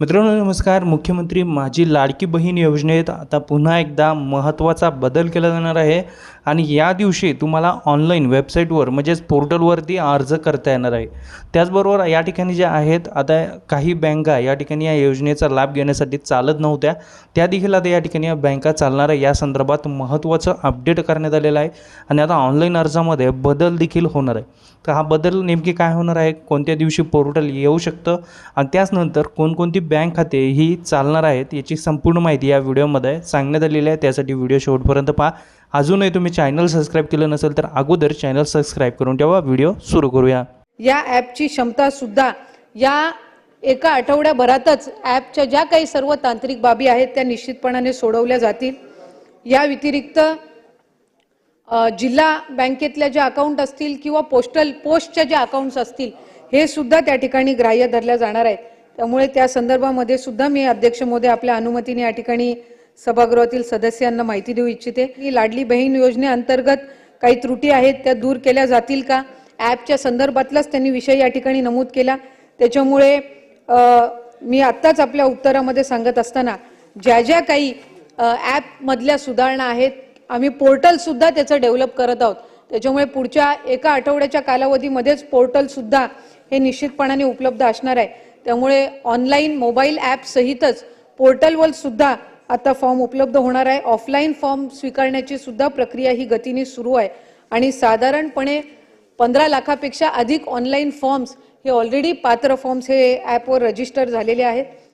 मित्रांनो नमस्कार. मुख्यमंत्री माझी लाडकी बहीण योजनेत आता पुन्हा एकदा महत्त्वाचा बदल केला जाणार आहे. आणि या दिवशी तुम्हाला ऑनलाईन वेबसाईटवर म्हणजेच पोर्टलवरती अर्ज करता येणार आहे. त्याचबरोबर या ठिकाणी ज्या आहेत आता काही बँका या ठिकाणी या योजनेचा लाभ घेण्यासाठी चालत नव्हत्या. त्या देखील आता या ठिकाणी या बँका चालणार आहे. या संदर्भात महत्त्वाचं अपडेट करण्यात आलेलं आहे. आणि आता ऑनलाईन अर्जामध्ये बदल देखील होणार आहे. तर हा बदल नेमकी काय होणार आहे? कोणत्या दिवशी पोर्टल येऊ शकतं? आणि त्याचनंतर कोणकोणती बँक खाते ही चालणार आहेत याची संपूर्ण माहिती या व्हिडिओमध्ये सांगण्यात आलेली आहे. त्यासाठी व्हिडिओ शेवटपर्यंत पहा. अजूनही तुम्ही चॅनल सबस्क्राईब केलं नसेल तर अगोदर चॅनल सबस्क्राईब करून ठेवा. व्हिडिओ सुरू करूया. या ॲपची क्षमता सुद्धा या एका आठवड्याभरातच ॲपच्या ज्या काही सर्व तांत्रिक बाबी आहेत त्या निश्चितपणाने सोडवल्या जातील. या व्यतिरिक्त जिल्हा बँकेतल्या ज्या अकाउंट असतील किंवा पोस्टल पोस्टच्या ज्या अकाउंट्स असतील हे सुद्धा त्या ठिकाणी ग्राह्य धरल्या जाणार आहेत. त्यामुळे त्या संदर्भामध्ये सुद्धा मी अध्यक्ष मोदी आपल्या अनुमतीने या ठिकाणी सभागृहातील सदस्यांना माहिती देऊ इच्छिते. की लाडली बहीण योजनेअंतर्गत काही त्रुटी आहेत त्या दूर केल्या जातील का? ॲपच्या संदर्भातलाच त्यांनी विषय या ठिकाणी नमूद केला. त्याच्यामुळे मी आत्ताच आपल्या उत्तरामध्ये सांगत असताना ज्या ज्या काही ॲपमधल्या सुधारणा आहेत आम्ही पोर्टलसुद्धा त्याचं डेव्हलप करत आहोत. त्याच्यामुळे पुढच्या एका आठवड्याच्या कालावधीमध्येच पोर्टलसुद्धा हे निश्चितपणाने उपलब्ध असणार आहे. त्यामुळे ऑनलाईन मोबाईल ॲपसहितच पोर्टलवर सुद्धा आता फॉर्म उपलब्ध होणार आहे. ऑफलाईन फॉर्म स्वीकारण्याची सुद्धा प्रक्रिया ही गतीने सुरू आहे. आणि साधारणपणे पंधरा लाखापेक्षा अधिक ऑनलाईन फॉर्म्स हे ऑलरेडी पात्र फॉर्म्स हे ॲपवर रजिस्टर झालेले आहेत.